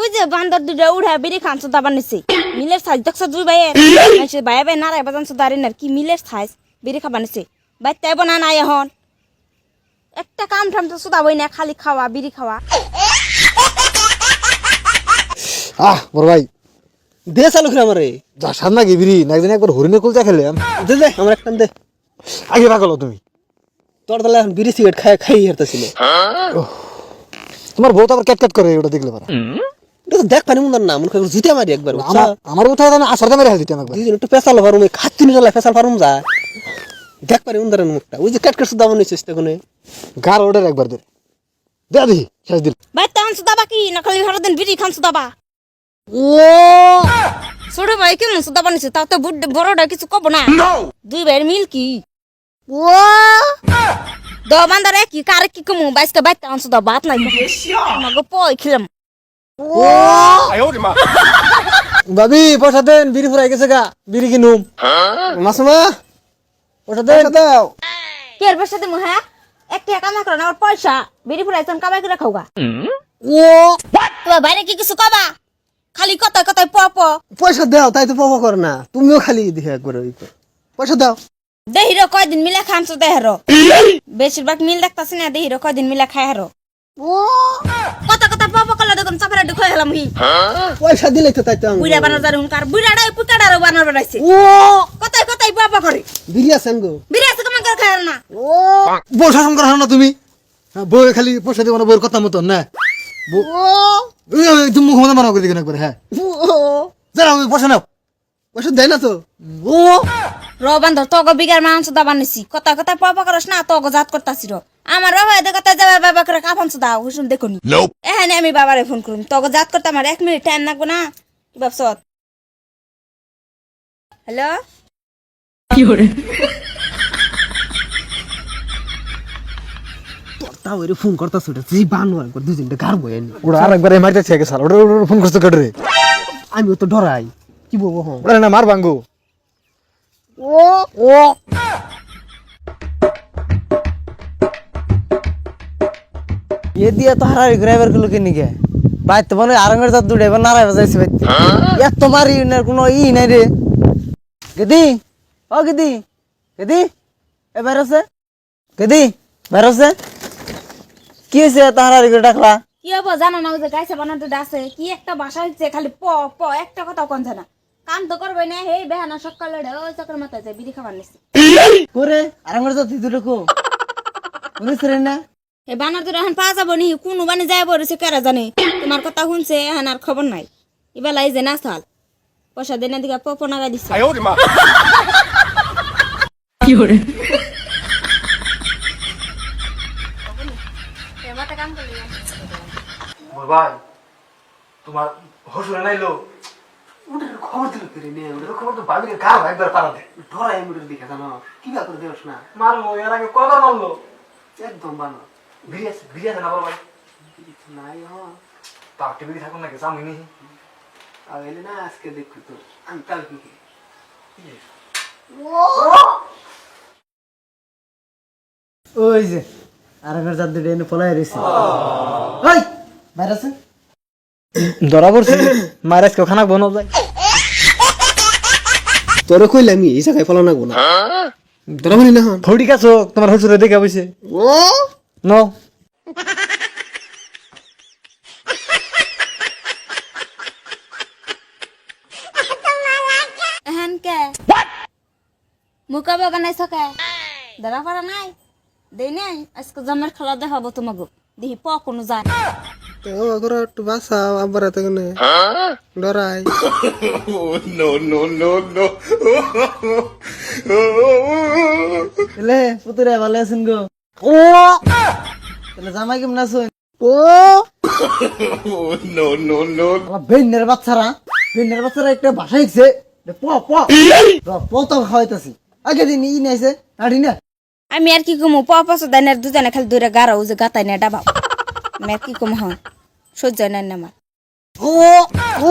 ওই যে বান্দর দুটা উড়া বেরি খান সুদা বানিয়েছে মিলের সাইজ দেখছ দুই ভাই সে ভাই নারায় বাজান আর কি মিলের সাইজ বেরি খা বানিয়েছে ভাই তাই বনা নাই এখন। একটা কাম ঠাম তো সুদা বই না খালি খাওয়া বিড়ি খাওয়া। আহ বড় ভাই। দে চালু করে আমারে। যা সার না গিবিরি না একদিন একবার হরিণের কুলচা খেলাম দে দে আমার একটা দে। আগে পাগলো তুমি। তোর তাহলে এখন বিড়ি সিগারেট খাই খাই হারতেছিল তোমার বউ তো আবার ক্যাট ক্যাট করে ওটা দেখলে পারা। দেখ পানি মুন্দার না মনে করি জিতে মারি একবার? আমার উঠা আমি আসার দামে রেখে দিতাম একবার। দুইজন একটু পেশাল পারুম এই খাচ্ছি নি চলে পেশাল পারুম যা দেখ পারি মুন্দারের মুখটা ওই যে কেট কেট সুদা বানাইছিস তো কোনে গার ওটার একবার দে। দে দিহি শেষ দিল ভাই তেমন সুদা বাকি না খালি হর দিন বিড়ি খান সুদা বা ও! ছোট ভাই কেমন সুদা বানিয়েছে তাও তো বুড- বড়টা কিছু কব না। দুই ভাইয়ের মিল কি? ও! দ বান্দারে কি কারে কি কমু? বাইসকে বাইতে আন সুদা বাত নাই। আমাকে পয় খেলাম। ভাবি পয়সা দেন বিড়ি ফুরাই গেছে গা বিড়ি কিনুম। মাসুমা পয়সা দেন। দাও। কে এর পয়সা দিমু হ্যাঁ? একটা কামাই করে না আমার পয়সা। বিড়ি ফুরাইছেন কামাই করে খাওগা ও। তোমার বাইরে কি কিছু কবা? খালি কথায় কথায় প প। পয়সা দাও তাই তো পাবো করে না। তুমিও খালি দেখে কর। পয়সা দাও। দেহির কয়দিন মিলে খামছো দেহের? বেশিরভাগ মিল দেখতাছি না দেহির কয়দিন মিলে খাই হারো। কথা কথা প প করলে দেখুন চাপড়া ঢুকে গেলাম হি। পয়সা দিলে তো তাই তো বুড়া বানার জানি হুনকার বুড়াটাই পুকাটারও বানার বানাইছে। ও! কথায় কথায় প প করে বিড়ি আছেন গো বিরাজ কামাই করে না। ও! শাসন করা না তুমি? হ্যাঁ, বউ খালি পয়সা দিব না কথা মতন না? ওই, তুমি মুখ মতো মানা করে দিবেন একবার হ্যাঁ। ও! পয়সা নাও। পয়সা দেয় না তো। ও! র বান্ধব তগ বিঘার মাংস দা বানাইছি কথা কথা প প করস না তগ জাত করতাছি র আমার বাবা এদের কথা যাবে বাবা করে কাফান সুদা হুসুন দেখুন। এখানে আমি বাবারে ফোন করুম। তগ জাত করতে আমার এক মিনিট টাইম লাগবো না। কি ভাবছ হ্যালো? তাও এর ফোন করতা ছোট যেই বান হয় দুজনটা গার বই আনি ওরা আর একবার মারতে থেকে সাল ওটা ওটা ফোন করতে কেটে রে। আমিও তো ডরাই। কি বলব হ্যাঁ? না মার ভাঙ্গো ও। তো হারারি এবারগুলো মনে হয় আরঙ্গের দুটো এবার নারায় বাজাইছে বাইতে এত মারি না কোনো ই নাই রে। গেদি? ও গেদি? গেদি? এ বেরোছে গেদি? বেরোছে কি হয়েছে এত হারারি করে ডাকলা? কি হব জানো না, ওই যে গাইছে বানাতে আছে। কি একটা ভাষা হচ্ছে খালি প প, একটা কথা কন না কাম তো করবে না হে বেহানা সকালে ওই চক্র মাথায় যায় বিড়ি খাবার নিচ্ছে করে আরঙ্গের জাত দুটো কো। বুঝছে রে না? এ বানার তো এখন পাওয়া যাব নি কোন বানি যায় বলেছে কেরা জানে? তোমার কথা শুনছে এখন আর খবর নাই। এবেলা এই যে না চাল পয়সা দেনে দিকে পপ নাগাই দিচ্ছে ভাই তোমার হসুরে নাইলো ওটার খবর দিল করে নে? ওটার খবর তো ভাবি কার ভাই একবার পারা দে ডরাই আমি ওটার দেখে জানো? কি বা করে দেওস না মারবো এর আগে কবার মারলো? একদম বানো বিরিয়াস বিরিয়াস না বড় ভাই? নাই হ্যাঁ তাও টিভি থাকুন নাকি জামিনি আর এলে না আজকে দেখো তো আমি কালকে কি ওই যে আরঙ্গের জাত দুটো এনে পলাই রয়েছে ওই বেরোছে ধরা পড়ছি মারাজ কেউ খানা বনো যায় তোরে কইলে আমি এই জায়গায় ফলো নাগবো না তোরা বলি না হন ফৌটি কাছো তোমার হসুরে দেখে বসে ও? ন। এখন কে মুকা বাগানাই ধরা পড়া নাই। দেই নাই আজকে জমের খেলা দেখাবো তোমাকে। দেখি প কোনো যায়। একটু বাসাও আবার এত কেন ডরাই এলে পুতুরে ভালো আছেন গো? ও! তাহলে জামাই কেমন আছেন? ও! আমার বেন্নের বাচ্চারা বেন্নের বাচ্চারা একটা ভাষা শিখছে প প। প তো খাওয়াইতেছি। আগে দিন ই নাইছে না। আমি আর কি কমু প পাঁচ দানের দুজনে খালি দূরে গাড়াও যে গাতাই না ডাবাও আমি আর কি কমু হন সহ্য নাই না আমার। ও ও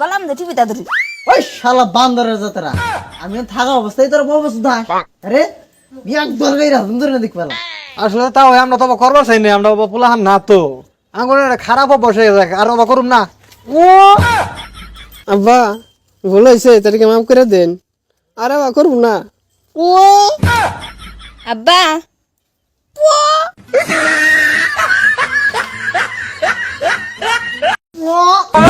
গলাম যে টিভিটা ধরি। ওই শালা বান্দরের জাতরা আমি থাকা অবস্থায় তোর বসু দা আরে রাখুন ধরে না আসলে তাও আমরা তো করবার চাই না আমরা পোলাহান না তো। আঙ্গুর খারাপ অভ্যাস হয়ে যাক আর করুম না। ও আব্বা ভুল হয়েছে তাদেরকে মাফ করে দেন? আরে বা করব না। ও আব্বা। ও